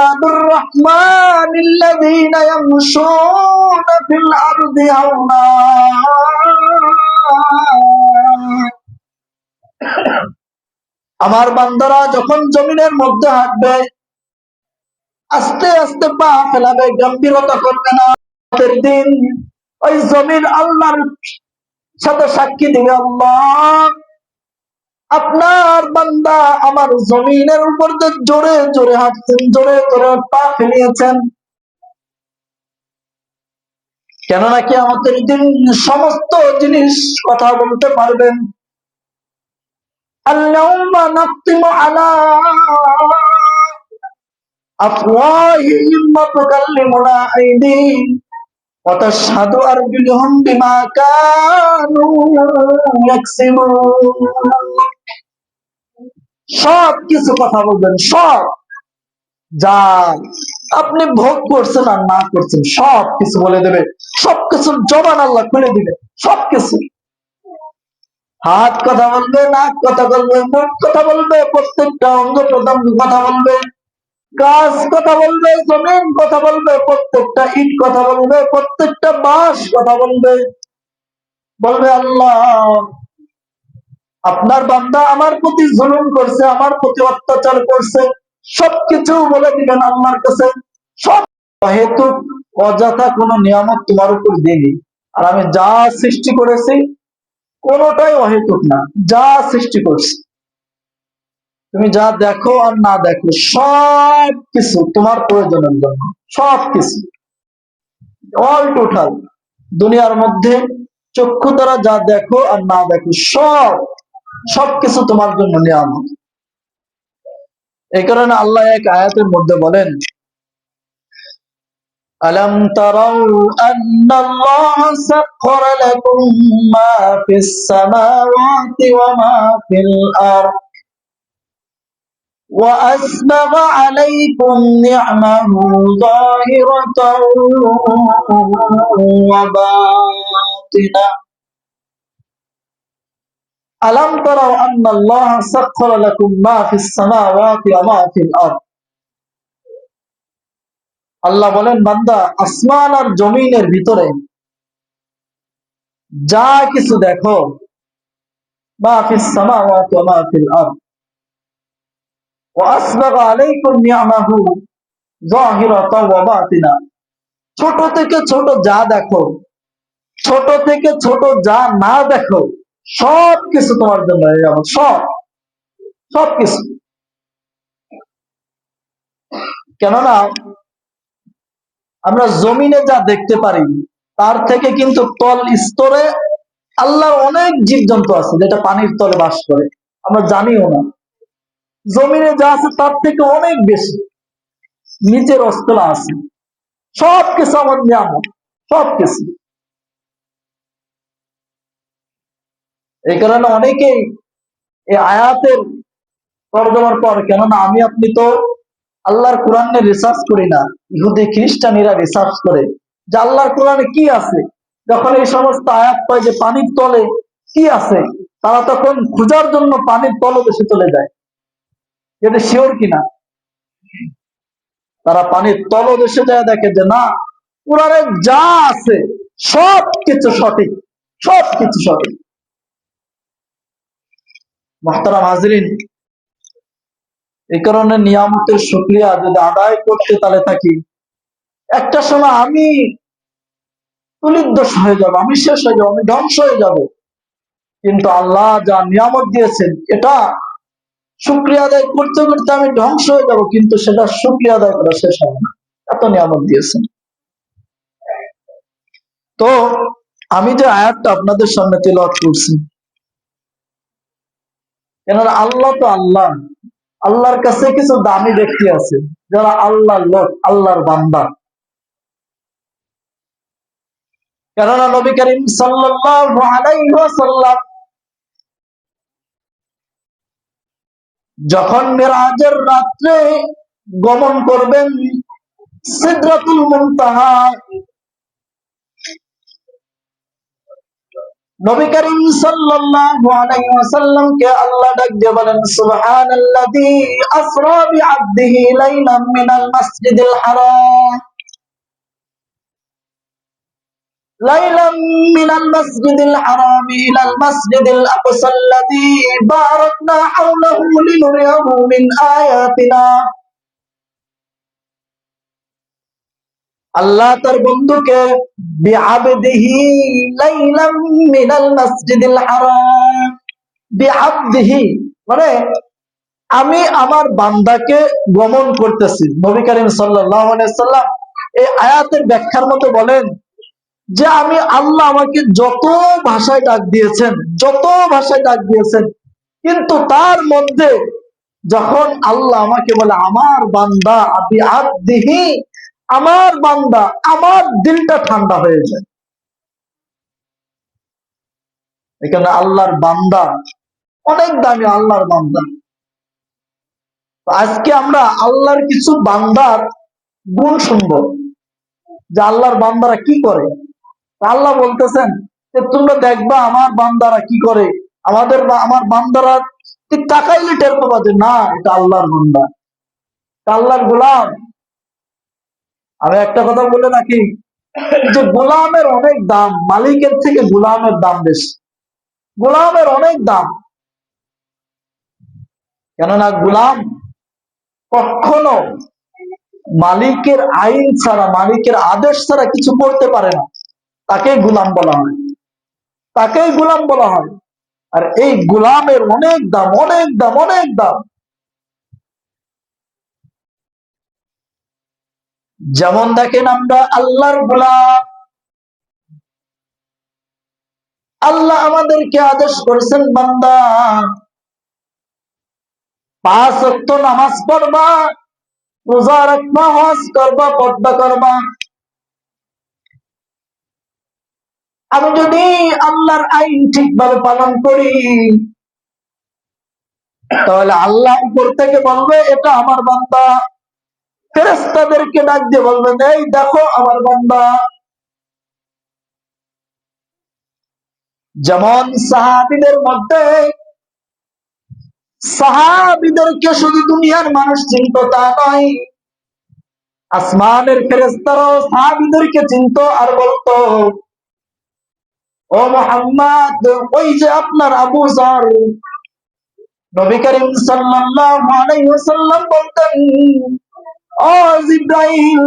الرحمن الذين يمشون في الأرض هونا আমার বান্দারা যখন জমিনের মধ্যে হাঁটবে আস্তে আস্তে পা ফেলাবে গম্ভীরতা করবে না রাতের দিন ওই জমিন আল্লাহর সাথে সাক্ষী দিবে আল্লাহ আপনার বান্দা আমার জমিনের উপর যে জোরে জোরে হাঁটছেন, জোরে জোরে পা ফেলিয়েছেন। কেন নাকি আমাদের দিন সমস্ত জিনিস কথা বলতে পারবেন? আল্লাহ সব কিছু কথা বলবেন, সব। যা আপনি ভোগ করছেন আর না করছেন, সব কিছু বলে দেবে। সব কিছুর জবান আল্লাহ খুলে দিবে, সব কিছু। হাত কথা বলবে, নাক কথা বলবে, মুখ কথা বলবে, প্রত্যেকটা অঙ্গ প্রত্যঙ্গ কথা বলবে। গাছ কথা বলবে, জমিন কথা বলবে, প্রত্যেকটা ইট কথা বলবে, প্রত্যেকটা বাস কথা বলবে। বলবে আল্লাহ আপনার বান্দা আমার প্রতি জুলুম করছে, আমার প্রতি অত্যাচার করছে, সবকিছু বলে দিবেন আল্লাহর কাছে। সব হেতু অযথা কোনো নিয়ামত তোমার উপর দিইনি। আর আমি যা সৃষ্টি করেছি, কোনোটাই অহেতুক না। যা সৃষ্টি করছি। তুমি যা দেখো আর না দেখো সব কিছু তোমার প্রয়োজনের জন্য। সব কিছু অল টোটাল দুনিয়ার মধ্যে চক্ষু দ্বারা যা দেখো আর না দেখো, সব সবকিছু তোমার জন্য নিয়ামত এই কারণে আল্লাহ এক আয়াতের মধ্যে বলেন ألم تروا أن الله سخر لكم ما في السماوات وما في الأرض وأسبغ عليكم نعمه ظاهرة وباطنة আলাম তারাও আন্নাল্লাহ সাখখারা লাকুম মা ফিস সামাওয়াতি ওয়া মা ফিল আরদ। আল্লাহ বলেন, বান্দা, আসমান আর জমিনের ভিতরে যা কিছু দেখো, মা ফিস সামাওয়াতি ওয়া মা ফিল আরদ। ওয়া আসবাগা আলাইকুম নিআমাহু যাহিরাতাও ওয়া বাতিনা। ছোট থেকে ছোট যা দেখো, ছোট থেকে ছোট যা না দেখো সব কিছু তোমার জন্য এই আমার সব। সব কিছু কেননা, আমরা জমিনে যা দেখতে পারি, তার থেকে কিন্তু তল স্তরে আল্লাহর অনেক জীবজন্তু আছে, যেটা পানির তলে বাস করে। আমরা জানিও না। জমিনে যা আছে, তার থেকে অনেক বেশি। নিচের অস্তলা আছে। সব কিছু আমার নিয়ামত। সব এই কারণে অনেকেই এই আয়াতের তর্জমার পর, কেননা আমি, আপনি তো আল্লাহর কোরআনে রিসার্চ করি না, ইহুদি, খ্রিস্টানিরা রিসার্চ করে, যে আল্লাহর কোরআনে কি আছে? যখন এই সমস্ত আয়াত পায় যে পানির তলে কি আছে, তারা তখন খোঁজার জন্য পানির তল তলদেশে চলে যায়। এটা শিওর কিনা? তারা পানির তলদেশে যায় দেখে যে না, কোরআনে যা আছে সব কিছু সঠিক সব কিছু সঠিক। মহতারাম হাজরিন এই কারণে নিয়ামতের শুক্রিয়া যদি আদায় করতে তাহলে থাকি, একটা সময় আমি তুলিদোষ হয়ে যাব, আমি শেষ হয়ে যাব, আমি ধ্বংস হয়ে যাব। কিন্তু আল্লাহ যা নিয়ামত দিয়েছেন, এটা শুক্রিয়া আদায় করতে করতে আমি ধ্বংস হয়ে যাব, কিন্তু সেটা শুক্রিয়া আদায় করা শেষ হবে না। এত নিয়ামত দিয়েছেন। তো, আমি যে আয়াতটা আপনাদের সামনে তেলাওয়াত করছি কেননা আল্লাহ তো আল্লাহ। আল্লাহর কাছে কিছু দামি ব্যক্তি আছে, যারা আল্লাহর লোক, আল্লাহর বান্দা। কেননা নবী করিম ওয়াসাল্লাম যখন মেরাজের রাত্রে গমন করবেন সিদরাতুল মুনতাহা নবী করিম সাল্লাল্লাহু আলাইহি ওয়াসাল্লামকে আল্লাহ ডাক দিয়ে বলেন, সুবহানাল্লাযী আসরা বিআবদিহি লাইলাম মিনাল মাসজিদিল হারাম। লাইলাম মিনাল মাসজিদিল হারাম ইলাল মাসজিদিল আকসা বারাকনা হাওলাহু লিনুরিয়াহু মিন আয়াতিনা। আল্লাহ তার বন্ধুকে, বিআবদিহি লাইলাম মিনাল মাসজিদিল হারাম। বিআবদিহি মানে আমি আমার বান্দাকে গমন করতেছি। নবী করিম সাল্লাল্লাহু আলাইহি সাল্লাম এই আয়াতের ব্যাখ্যার মতো বলেন যে আমি আল্লাহ আমাকে যত ভাষায় ডাক দিয়েছেন, যত ভাষায় ডাক দিয়েছেন, কিন্তু তার মধ্যে যখন আল্লাহ আমাকে বলে, আমার বান্দা আপনি আদিহি আমার বান্দা, আমার দিলটা ঠান্ডা হয়ে যায়। এখানে আল্লাহর বান্দা, অনেক দামি আল্লাহর বান্দা। আজকে আমরা আল্লাহর কিছু বান্দার গুণ শুনব, যে আল্লাহর বান্দারা কি করে। আল্লাহ বলতেছেন যে, তোমরা দেখবা আমার বান্দারা কি করে। আমাদের আমার বান্দারা ঠিক তাকাইলে টের পাবা যে না, এটা আল্লাহর বান্দা। আল্লাহর গোলাম আমি একটা কথা বলে রাখি যে গোলামের অনেক দাম, মালিকের থেকে গোলামের দাম বেশি। গোলামের অনেক দাম। কেননা গোলাম কখনো মালিকের আইন ছাড়া, মালিকের আদেশ ছাড়া কিছু করতে পারে না। তাকেই গোলাম বলা হয়। তাকেই গোলাম বলা হয়। আর এই গোলামের অনেক দাম অনেক দাম অনেক দাম। যেমন দেখেন আমরা আল্লাহর গোলাম আল্লাহ আমাদেরকে আদেশ করেছেন, বান্দা, পাঁচ অক্ট নামাজ পড়বা, রোজা রাখবা, হজ করবা, পর্দা করবা। আমি যদি আল্লাহর আইন ঠিকভাবে পালন করি, তাহলে আল্লাহ উপর থেকে বলবে, এটা আমার বান্দা। ফেরেস্তাদেরকে ডাক দিয়ে বলবেন, এই দেখো আমার বান্দা। যেমন সাহাবিদের মধ্যে, সাহাবিদেরকে শুধু দুনিয়ার মানুষ চিনত তা নয়, আসমানের ফেরেস্তারাও সাহাবিদেরকে চিনত আর বলতো, ও মোহাম্মদ, ওই যে আপনার আবু সার নবী করিম ওয়াসাল্লাম বলতেন ও জিব্রাইল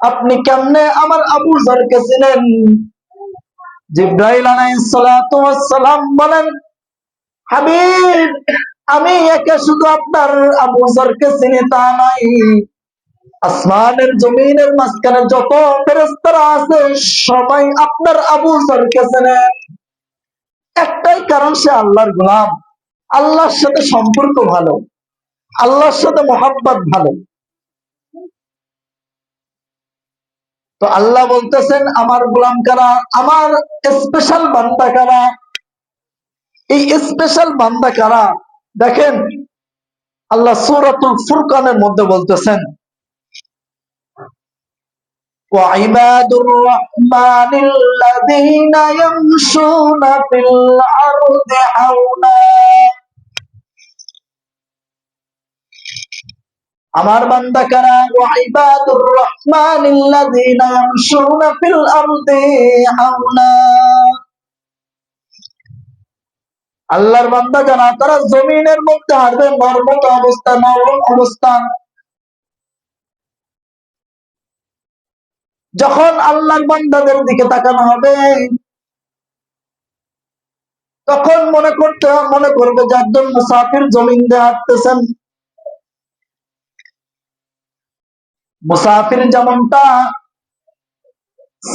আপনি কেমনে আমার আবু জারকে চিনেন? জিব্রাইল আলাইহিস সালাম বলেন, হাবিব, আমি একে শুধু আপনার আবু জারকে চিনি তা নাই। আসমানের জমিনের মাঝখানে যত ফেরেস্তারা আছে, সবাই আপনার আবু জারকে চেনে। একটাই কারণ, সে আল্লাহর গোলাম। আল্লাহর সাথে সম্পর্ক ভালো। আল্লাহর সাথে মোহাব্বত ভালো। তো আল্লাহ বলতেছেন আমার গোলাম কারা আমার স্পেশাল বান্দা কারা এই স্পেশাল বান্দা কারা দেখেন আল্লাহ সূরাতুল ফুরকানের মধ্যে বলতেছেন وعباد الرحمن الذين يمشون في الأرض حونا আমার বান্দা কারা? আল্লাহর বান্দা যারা তারা জমিনের মধ্যে হাঁটবে নর্মত অবস্থা, নরম অবস্থান যখন আল্লাহর বান্দাদের দিকে তাকানো হবে, তখন মনে করতে, মনে করবে যে একজন মুসাফির জমিন দিয়ে হাঁটতেছেন। মুসাফির যেমনটা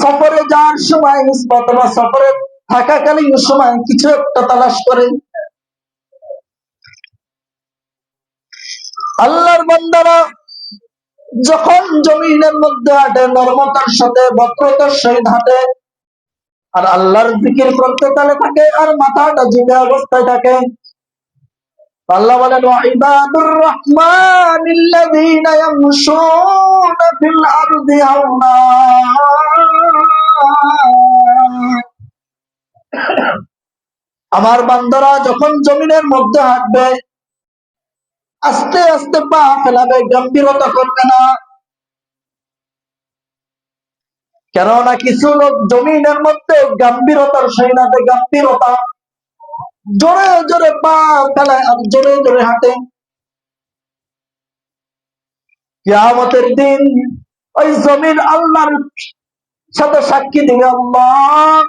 সফরে যাওয়ার সময় অথবা সফরে থাকাকালীন সময় কিছু একটা তালাশ করে। আল্লাহর বান্দারা যখন জমিনের মধ্যে হাঁটে নর্মতার সাথে ভদ্রতার সহিত হাঁটে, আর আল্লাহর জিকির করতে তালে থাকে, আর মাথাটা ঝুঁকে অবস্থায় থাকে আল্লাহ বলেন ইবাদুর রহমান আল্লাযীনা ফিল আরদি আমার বান্দারা যখন জমিনের মধ্যে হাঁটবে, আস্তে আস্তে পা ফেলাবে, গম্ভীরতা করবে না। কেননা কিছু লোক জমিনের মধ্যে গম্ভীরতার সৈনাতে গম্ভীরতা জোরে জোরে, পা ফেলায় আর জোরে জোরে হাঁটে। কিয়ামতের দিন ওই জমিন আল্লাহর সাথে সাক্ষী দিবে আল্লাহ।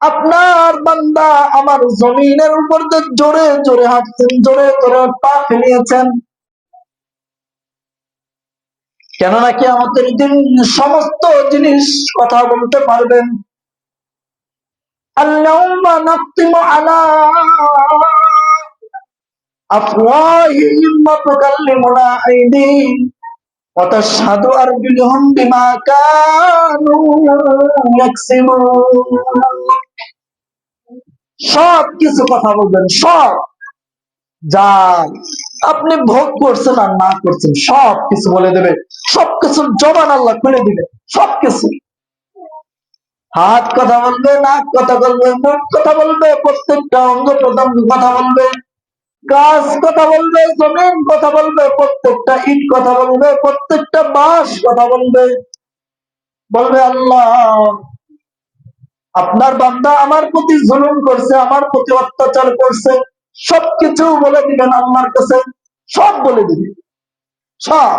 আপনার বান্দা আমার জমিনের উপর যে জোরে জোরে হাঁটছেন, জোরে জোরে পা ফেলিয়েছেন। কেননা কি আমাদের দিন সমস্ত জিনিস কথা বলতে পারবেন। اليوم نختم على أفواههم وتكلمنا أيديهم وتشهد أرجلهم بما كانوا يكسبون সব কিছু কথা বলবেন সব যা আপনি ভোগ করছেন আর না করছেন সব কিছু বলে দেবে সব কিছুর জবান আল্লাহ খুলে দিবে সব কিছু হাত কথা বলবে, নাক কথা বলবে, মুখ কথা বলবে, প্রত্যেকটা অঙ্গ প্রত্যঙ্গ কথা বলবে গাছ কথা বলবে, জমিন কথা বলবে, প্রত্যেকটা ইট কথা বলবে, প্রত্যেকটা বাস কথা বলবে। বলবে, আল্লাহ, আপনার বান্দা আমার প্রতি জুলুম করছে, আমার প্রতি অত্যাচার করছে, সবকিছু বলে দিবেন আল্লাহর কাছে, সব বলে দিবে সব।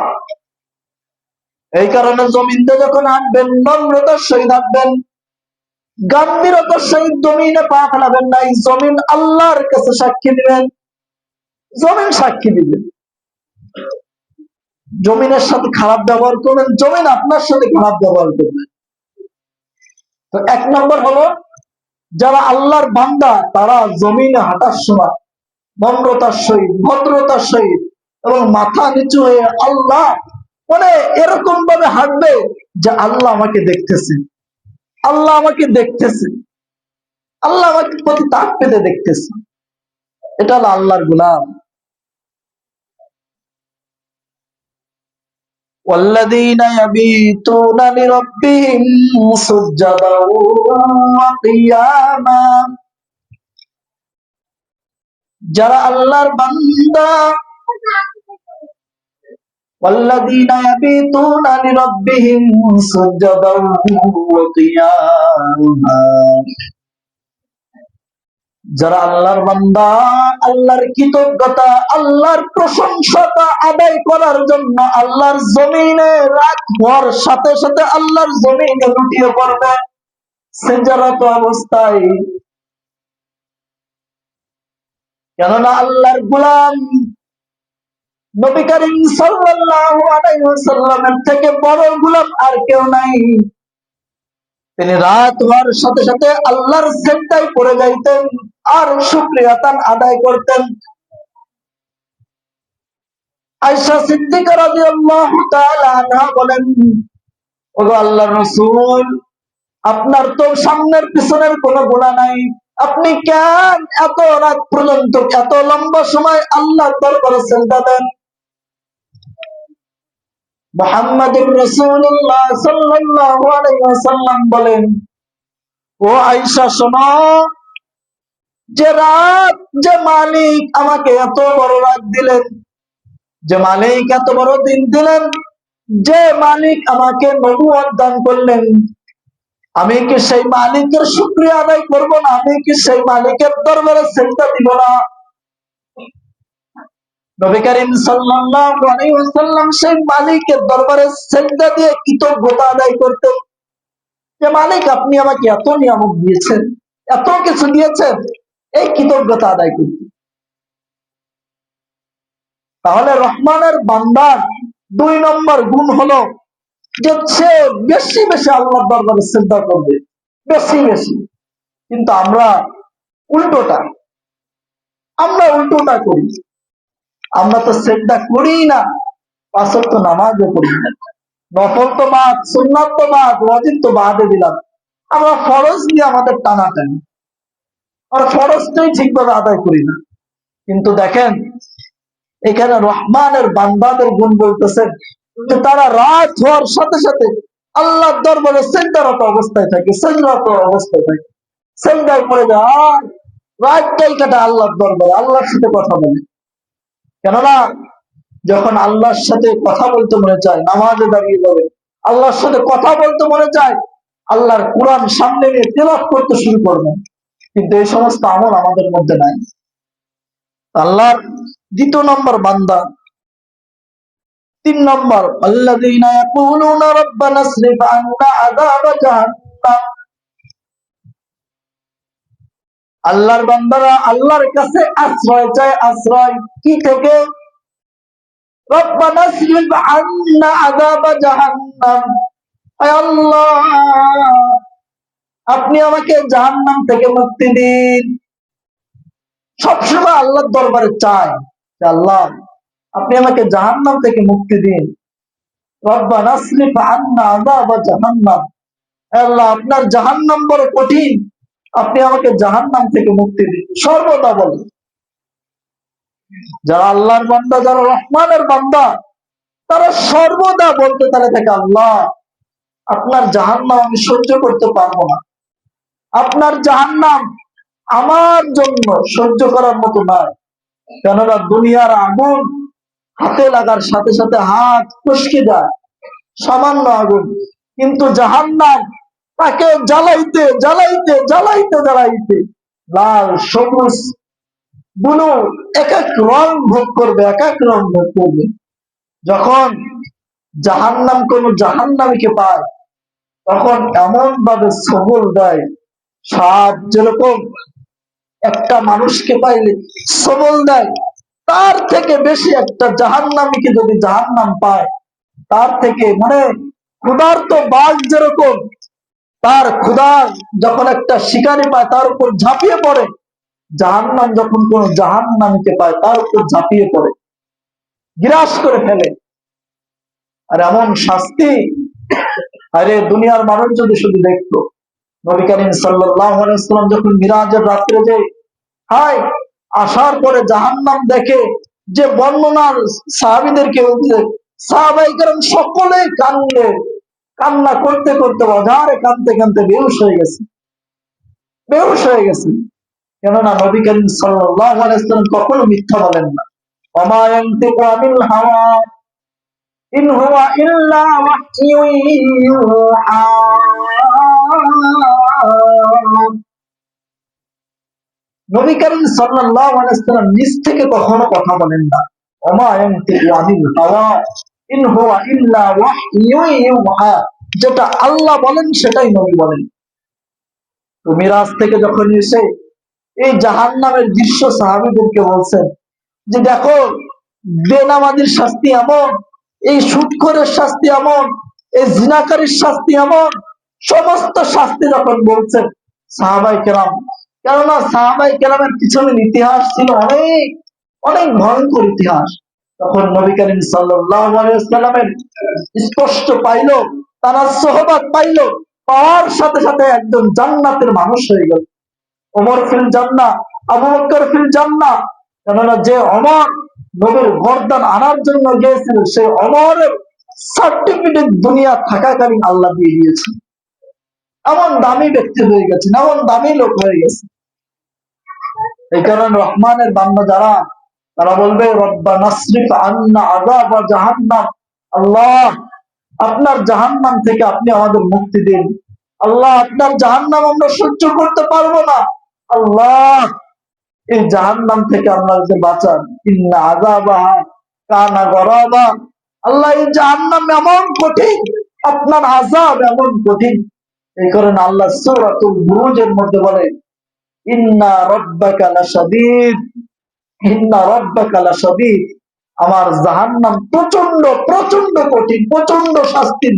এই কারণে জমিনতে যখন আঁকবেন নম্রতার সহিত আনবেন গাম্ভীরতার সহিত জমিনে পা ফেলাবেন না এই জমিন আল্লাহর কাছে সাক্ষী দিবেন। জমিন সাক্ষী দিবেন। জমিনের সাথে খারাপ ব্যবহার করবেন, জমিন আপনার সাথে খারাপ ব্যবহার করবে। তো এক নম্বর হলো, যারা আল্লাহর বান্দা, তারা জমিনে হাঁটার সময়, নম্রতার সহিত, ভদ্রতার সহিত এবং মাথা নিচু হয়ে আল্লাহ মানে এরকম ভাবে হাঁটবে যে আল্লাহ আমাকে দেখতেছে। আল্লাহ আমাকে দেখতেছে আল্লাহ আমাকে প্রতি তাক পেতে দেখতেছে এটা হলো আল্লাহর গুলাম والذين يبيتون لربهم سجدا وقياما যারা আল্লাহর বান্দা والذين يبيتون لربهم سجدا وقياما যারা আল্লাহর বান্দা আল্লাহর কৃতজ্ঞতা আল্লাহর প্রশংসতা আদায় করার জন্য আল্লাহর জমিনে রাত হওয়ার সাথে সাথে আল্লাহর জমিনে লুটিয়ে পড়বে সেজারত অবস্থায় কেননা আল্লাহর গুলাম নবী করিম সাল্লাল্লাহু আলাইহি ওয়াসাল্লামের থেকে বড় গুলাম আর কেউ নাই। তিনি রাত হওয়ার সাথে সাথে আল্লাহর সেজদায় পড়ে যাইতেন আর শুকরিয়া তান আদায় করতেন। বলেন আপনার তো সামনের পিছনের কোনো গুনাহ নাই। আপনি কেন এত রাত পর্যন্ত, এত লম্বা সময় আল্লাহ দরবারে সেজদা দেন? মোহাম্মদুর রাসূলুল্লাহ সাল্লাল্লাহু আলাইহি ওয়াসাল্লাম বলেন, ও আয়েশা, শোনো, যে রাত, যে মালিক আমাকে এত বড় রাত দিলেন, যে মালিক এত বড় দিন দিলেন, যে মালিক আমাকে নবুয়ত দান করলেন, আমি কি সেই মালিকের শুক্রিয়া আদায় করব না? আমি কি সেই মালিকের দরবারে সেজদা দিব না? নবী করিম সাল্লাল্লাহু আলাইহি ওয়াসাল্লাম সেই মালিকের দরবারে সেজদা দিয়ে কৃতজ্ঞতা আদায় যে মালিক আপনি আমাকে এত নিয়ামত দিয়েছেন, এত কিছু দিয়েছেন, এই কৃতজ্ঞতা আদায় করতে। তাহলে রহমানের বান্দার দুই নম্বর গুণ হলো যে সে বেশি বেশি আল্লাহর দরবারে শ্রদ্ধা করবে, বেশি বেশি। কিন্তু আমরা উল্টোটা আমরা উল্টোটা করি। আমরা তো শ্রদ্ধা করি না। পাঁচক তো নামাজও পড়ি না। নফল তো বাদ, সুন্নাত তো বাদ, ওয়াজিব তো বাদে দিলাম। আমরা ফরজ নিয়ে আমাদের টানা টানি আমরা ফরজটাই ঠিকভাবে আদায় করি না। কিন্তু দেখেন, এখানে রহমানের বান্দাদের গুণ বলতেছেন যে তারা রাত হওয়ার সাথে সাথে আল্লাহর দরবারে সেন্দারত অবস্থায় থাকে, সেন্দারত অবস্থায় থাকে। সেন্দার পড়ে যায় রাতটাই কাটা আল্লাহর দরবারে, আল্লাহর সাথে কথা বলে। কেননা, যখন আল্লাহর সাথে কথা বলতে মনে চায়, নামাজে দাঁড়িয়ে যাবে আল্লাহর সাথে কথা বলতে মনে চায়, আল্লাহর কোরআন সামনে নিয়ে তেলাপ করতে শুরু করবে। কিন্তু এই সমস্ত আমল আমাদের মধ্যে নাই। আল্লাহর দ্বিতীয় নম্বর বান্দা। তিন নম্বর, আল্লাযীনা ইয়াকুলুনা রাব্বানা ইসরিফ আন্না আযাবা জাহান্নাম আল্লাহর বান্দারা আল্লাহর কাছে আশ্রয় চায়, আশ্রয় কি থেকে? জাহান্নাম। আপনি আমাকে জাহান্নাম থেকে মুক্তি দিন। সবসময় আল্লাহর দরবারে চায় আল্লাহ, আপনি আমাকে জাহান্নাম থেকে মুক্তি দিন। রব্বানা আন্না আযাবা জাহান্নাম। আয় আল্লাহ, আপনার জাহান্নাম বড় কঠিন। আপনি আমাকে জাহান্নাম থেকে মুক্তি দিন। সর্বদা বলে যারা আল্লাহর বান্দা, যারা রহমানের বান্দা, তারা সর্বদা বলতে তারা থাকে, আল্লাহ, আপনার জাহান্নাম আমি সহ্য করতে পারব না। আপনার জাহান্নাম আমার জন্য সহ্য করার মতো নয়। কেননা দুনিয়ার আগুন হাতে লাগার সাথে সাথে হাত ফসকে যায় সামান্য আগুন। কিন্তু জাহান্নাম তাকে জ্বালাইতে জ্বালাইতে জ্বালাইতে জ্বালাইতে। লাল, সবুজ বুলু এক এক রং ভোগ করবে, এক এক রং ভোগ করবে। যখন জাহান্নাম, কোন জাহান্নামীকে পায়, তখন এমন ভাবে সবল দেয়, সাপ যেরকম একটা মানুষকে পাইলে সবল দেয়, তার থেকে বেশি একটা জাহান্নামীকে যদি জাহান্নাম পায়, তার থেকে মানে ক্ষুধার্ত বাঘ যেরকম তার ক্ষুধার যখন একটা শিকারি পায়, তার উপর ঝাঁপিয়ে পড়ে। জাহান্নাম যখন কোন জাহান্নামীকে পায়, তার উপর ঝাঁপিয়ে পড়ে। গ্রাস করে ফেলে। আর এমন শাস্তি, আরে দুনিয়ার মানুষ যদি শুধু দেখতো। নবী করিম সাল্লাম যখন মিরাজের রাত্রে যে হাই আসার পরে জাহান্নাম দেখে যে বর্ণনার সাহাবিদেরকে সকলে কান্দে কান্না করতে করতে বাজারে কানতে কানতে বেউস হয়ে গেছে। বেউস হয়ে গেছে। কেননা নবী করিম সাল্লাম কখনো মিথ্যা বলেন না। নিজ থেকে কখনো কথা বলেন না। ওমা ইয়ানতিকু আনিল হাওয়া ইন হুয়া ইল্লা ওয়াহয়ু যেটা আল্লাহ বলেন, সেটাই নবী বলেন। তো মিরাজ থেকে যখন এসে এই জাহান্নামের দৃশ্য সাহাবীদেরকে বলছেন যে, দেখো, বেনামাজির শাস্তি এমন, এই সুৎখরের শাস্তি এমন, এই জিনাকারীর শাস্তি এমন, সমস্ত শাস্তি যখন বলছেন সাহাবাই কেরাম। কেননা সাহাবাই কেরামের পিছনের ইতিহাস ছিল অনেক অনেক ভয়ঙ্কর ইতিহাস। তখন নবী করিম সাল্লামের স্পষ্ট পাইল, তারা সহবাদ পাইল, পাওয়ার সাথে সাথে একজন জান্নাতের মানুষ হয়ে গেল। ওমর ফিল জান্না আবু বকর ফিল জান্না কেননা যে অমর নবীর বরদান আনার জন্য গিয়েছিল, সে অমরের সার্টিফিকেট দুনিয়া থাকাকালীন আল্লাহ দিয়ে দিয়েছে। এমন দামি ব্যক্তি হয়ে গেছে এমন দামি লোক হয়ে গেছে এই কারণে রহমানের বান্দা যারা তারা বলবে, রব্বা নাসরিফ আন্না আযাব জাহান্নাম। আল্লাহ, আপনার জাহান্নাম থেকে আপনি আমাদের মুক্তি দিন। আল্লাহ, আপনার জাহান্নাম আমরা সহ্য করতে পারব না। আল্লাহ, এই জাহান্নাম থেকে আপনাদের বাঁচান। ইন্না আযাবা কানা গরাবা। আল্লাহ, এই জাহান্নাম এমন কঠিন, আপনার আযাব এমন কঠিন। এই কারণে আল্লাহ সূরাতুল বুরুজের মধ্যে বলে, ইন্না রব্বাকা লাশাদীদ। আমার জাহান্নাম প্রচণ্ড প্রচণ্ড কঠিন প্রচণ্ড শাস্তির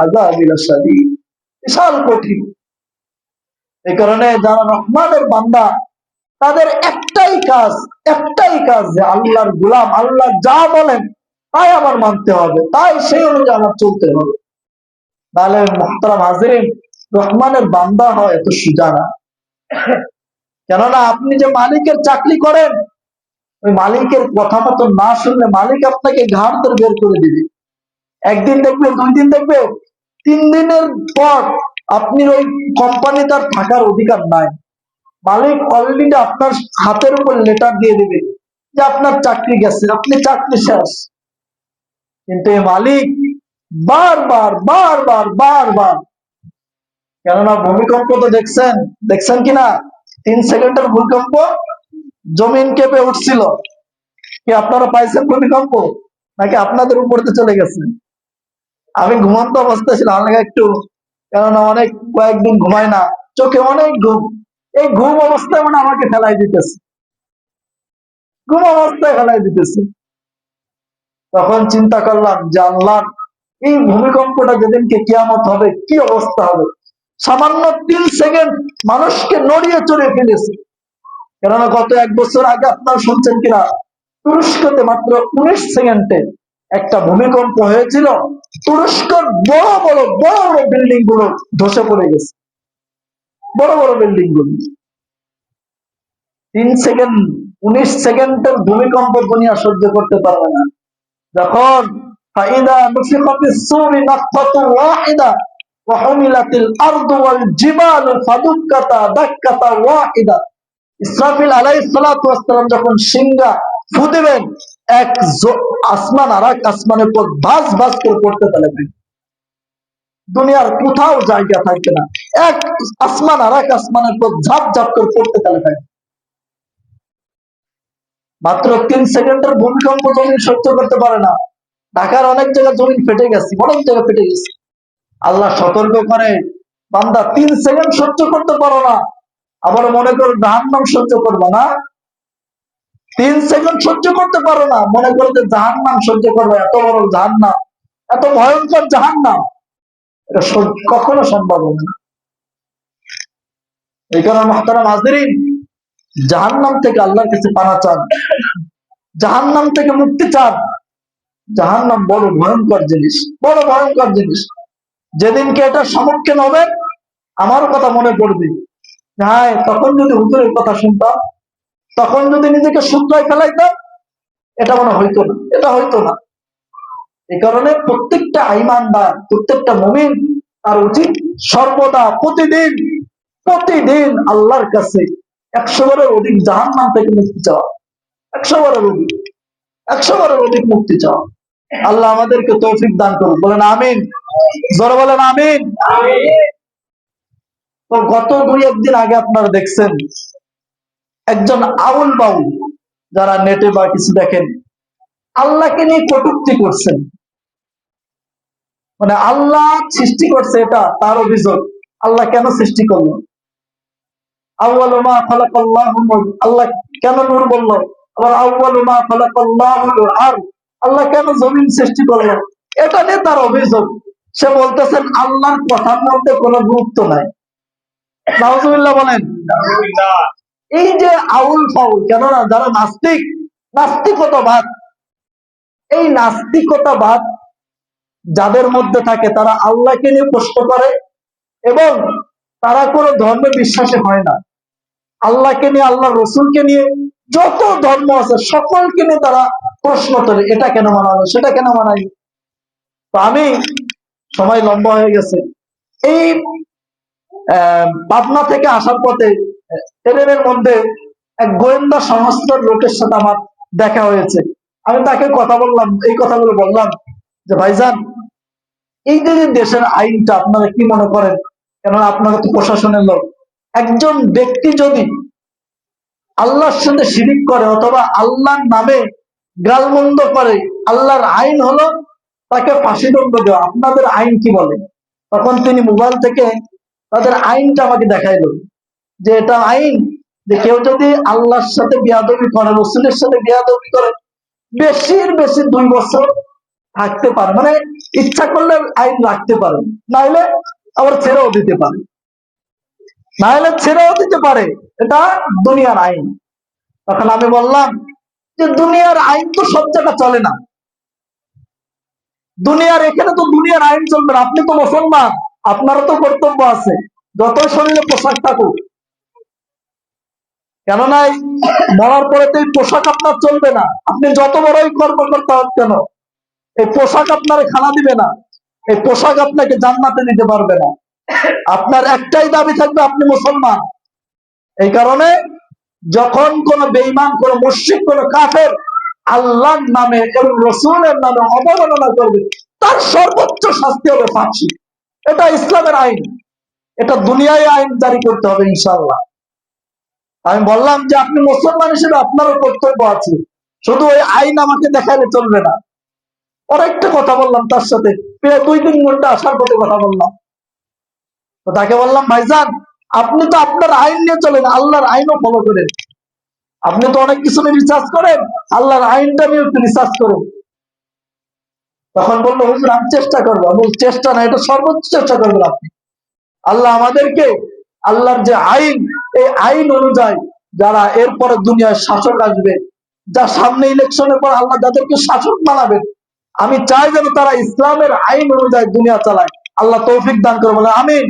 আযাবি লাশাদীদ। বিশাল কঠিন। এই কারণে যারা রহমানের বান্দা, তাদের একটাই কাজ একটাই কাজ যে আল্লাহর গুলাম, আল্লাহ যা বলেন, তাই আমার মানতে হবে, তাই সেই অনুযায়ী আমার চলতে হবে। তাহলে মোহতারাম হাজিরিন, রহমানের বান্দা হয় এত সুজা না। কেননা আপনি যে মালিকের চাকরি করেন, ওই মালিকের কথা মতো না শুনলে মালিক আপনাকে ঘাড় ধরে বের করে দিবে। একদিন দেখবে, দুই দিন দেখবে, তিন দিনের পর আপনি ওই কোম্পানি তার থাকার অধিকার নাই। মালিক অলরেডি আপনার হাতের উপর লেটার দিয়ে দেবে যে আপনার চাকরি গেছে, আপনি চাকরি শেষ। কিন্তু এই মালিক বারবার বারবার বারবার, কেননা ভূমিকম্প তো দেখছেন দেখছেন কিনা? তিন সেকেন্ডের ভূমিকম্প জমিন কেঁপে উঠছিল। কি আপনারা পাইছেন ভূমিকম্প? নাকি আপনাদের উপরতে চলে গেছে? আমি ঘুমন্ত অবস্থায় ছিলাম আমাকে একটু, কেননা অনেক কয়েকদিন ঘুমাই না, চোখে অনেক ঘুম। এই ঘুম অবস্থায় মানে আমাকে ফেলাই দিতেছে। ঘুম অবস্থায় ফেলাই দিতেছে। তখন চিন্তা করলাম জানলাম এই ভূমিকম্পটা যেদিনকে কিয়ামত হবে, কি অবস্থা হবে? সামান্য তিন সেকেন্ড মানুষকে নড়িয়ে চড়িয়ে ফেলেছে। কেননা গত এক বছর আগে আপনারা শুনছেন কিনা? তুরস্কতে মাত্র উনিশ সেকেন্ডে একটা ভূমিকম্প হয়েছিল। তুরস্কর বড় বড় বড় বড় বিল্ডিংগুলো ধসে পড়ে গেছে। বড় বড় বিল্ডিংগুলো তিন সেকেন্ড, উনিশ সেকেন্ডের ভূমিকম্প দুনিয়া সহ্য করতে পারবে না। যখন ফাইদা নুফিকাতিস সূরি নাফাতু ওয়াহিদা ইসরাফিল আলাইহিস সালাতু ওয়াস সালাম যখন সিংহা এক আসমান আর এক আসমানের পর ভাস ভাস করে পড়তে থাকবে দুনিয়ার কোথাও জায়গা থাকবে না। এক আসমান আর এক আসমানের পর ঝাপ ঝাপ করে পড়তে থাকবে মাত্র তিন সেকেন্ডের ভূমিকম্প জমিন সহ্য করতে পারে না। ঢাকার অনেক জায়গায় জমিন ফেটে গেছে অনেক জায়গা ফেটে গেছে। আল্লাহ সতর্ক করে, বান্দা তিন সেকেন্ড সহ্য করতে পারো না। আবার মনে করো জাহান্নাম সহ্য করবে না। তিন সেকেন্ড সহ্য করতে পারো না। মনে করো যে জাহান্নাম সহ্য করবে, এত বড় জাহান্নাম, এত ভয়ঙ্কর জাহান্নাম। এটা কখনো সম্ভব হবে না। এই কারণে মহতারাম হাজিরিন, জাহান্নাম থেকে আল্লাহর কাছে পানা চান। জাহান্নাম থেকে মুক্তি চান। জাহান্নাম বড় ভয়ঙ্কর জিনিস, বড় ভয়ঙ্কর জিনিস। যেদিনকে এটা সম্মুখীন হবেন আমার কথা মনে পড়বে। হ্যাঁ তখন যদি হুজুরের কথা শুনতাম, তখন যদি নিজেকে শুদ্ধয় ফেলাইতাম, এটা মনে হইতো না, এটা হইতো না। এই কারণে প্রত্যেকটা ইমানদার প্রত্যেকটা মমিন তার উচিত সর্বদা প্রতিদিন প্রতিদিন আল্লাহর কাছে একশো বারের অধিক জাহান নাম থেকে মুক্তি চাওয়া, একশো বারের অধিক, একশো বারের অধিক মুক্তি চাওয়া। আল্লাহ আমাদেরকে তৌফিক দান করুন, বলেন আমিন। জোরে বলেন, আমিন। তো গত দুই একদিন আগে আপনারা দেখছেন, একজন আউল বাউল, যারা নেটে বা কিছু দেখেন, আল্লাহকে নিয়ে কটূক্তি করছেন। মানে আল্লাহ সৃষ্টি করছে এটা, তার অভিযোগ। আল্লাহ কেন সৃষ্টি করল? আল্লাহ কেন নূর বলল? আবার আউয়ালু মা খালাকাল্লাহু আর আল্লাহ কেন জমিন সৃষ্টি করল? এটা নিয়ে তার অভিযোগ। সে বলতেছেন আল্লাহর কথার মধ্যে কোনো গুরুত্ব নাই। নাউজুবিল্লাহ বলেন। এই যে আউল ফাউল কেননা যারা নাস্তিক নাস্তিকতাবাদ এই নাস্তিকতাবাদ যাদের মধ্যে থাকে তারা আল্লাহকে নিয়ে প্রশ্ন করে এবং তারা কোনো ধর্মে বিশ্বাসী হয় না। আল্লাহকে নিয়ে আল্লাহ রসুলকে নিয়ে যত ধর্ম আছে সকলকে নিয়ে তারা প্রশ্ন করে এটা কেন মানা হলো সেটা কেন মানাই? তো আমি সময় লম্বা হয়ে গেছে। এই পাবনা থেকে আসার পথে ট্রেনের মধ্যে এক গোয়েন্দা সংস্থার লোকের সাথে আমার দেখা হয়েছে। আমি তাকে কথা বললাম, এই কথাগুলো বললাম যে, ভাইজান, এই যে দেশের আইনটা, আপনারা কি মনে করেন? কেননা আপনারা তো প্রশাসনের লোক। একজন ব্যক্তি যদি আল্লাহর সাথে শিরিক করে অথবা আল্লাহর নামে গালমন্দ করে, আল্লাহর আইন হলো তাকে ফাঁসি দণ্ড দেওয়া। আপনাদের আইন কি বলে? তখন তিনি মোবাইল থেকে তাদের আইনটা আমাকে দেখাইলো যে এটা আইন যে কেউ যদি আল্লাহর সাথে বিয়াদবি করে রসুলের সাথে বিয়াদবি করে, বেশির বেশি দুই বছর থাকতে পারে। মানে ইচ্ছা করলে আইন রাখতে পারে। নাইলে আবার ছেড়েও দিতে পারে। নাহলে ছেড়েও দিতে পারে। এটা দুনিয়ার আইন। তখন আমি বললাম যে দুনিয়ার আইন তো সব জায়গা চলে না। দুনিয়ার, এখানে তো দুনিয়ার আইন চলবে আপনি তো মুসলমান, আপনারও তো কর্তব্য আছে। যত শরীরে পোশাক থাকুক। কেননা এই মরার পরে তো এই পোশাক আপনার চলবে না। আপনি যত বড়ই কর্মকর্তা হন কেন, এই পোশাক আপনার খানা দিবে না। এই পোশাক আপনাকে জান্নাতে নিতে পারবে না। আপনার একটাই দাবি থাকবে, আপনি মুসলমান। এই কারণে যখন কোন বেইমান কোন মুশরিক, কোন কাফের আল্লাহর নামে এবং রসুলের নামে অবমাননা করবে, তার সর্বোচ্চ শাস্তি হবে ফাঁসি। এটা ইসলামের আইন। এটা দুনিয়ায় আইন জারি করতে হবে ইনশাল্লাহ আমি বললাম যে আপনি মুসলমান হিসেবে আপনারও কর্তব্য আছে। শুধু ওই আইন আমাকে দেখালে চলবে না। অনেকটা কথা বললাম তার সাথে। প্রায় দুই তিন ঘণ্টা আসার পথে কথা বললাম। তাকে বললাম, ভাইজান, আপনি তো আপনার আইন নিয়ে চলেন, আল্লাহর আইনও ফলো করেন। আপনি তো অনেক কিছু নিয়ে রিসার্চ করেন, আল্লাহর আইনটা নিয়ে একটু রিসার্চ করুন। তখন বলল, হুজুর, আমি চেষ্টা করব। আমি চেষ্টা না, এটা সর্বোচ্চ চেষ্টা করবেন আপনি। আল্লাহ আমাদেরকে, আল্লাহর যে আইন, এই আইন অনুযায়ী যারা এরপরে দুনিয়ায় শাসক আসবে, যা সামনে ইলেকশনের পর আল্লাহ যাদেরকে শাসক বানাবেন, আমি চাই যেন তারা ইসলামের আইন অনুযায়ী দুনিয়া চালায়। আল্লাহ তৌফিক দান করে বলে, আমিন।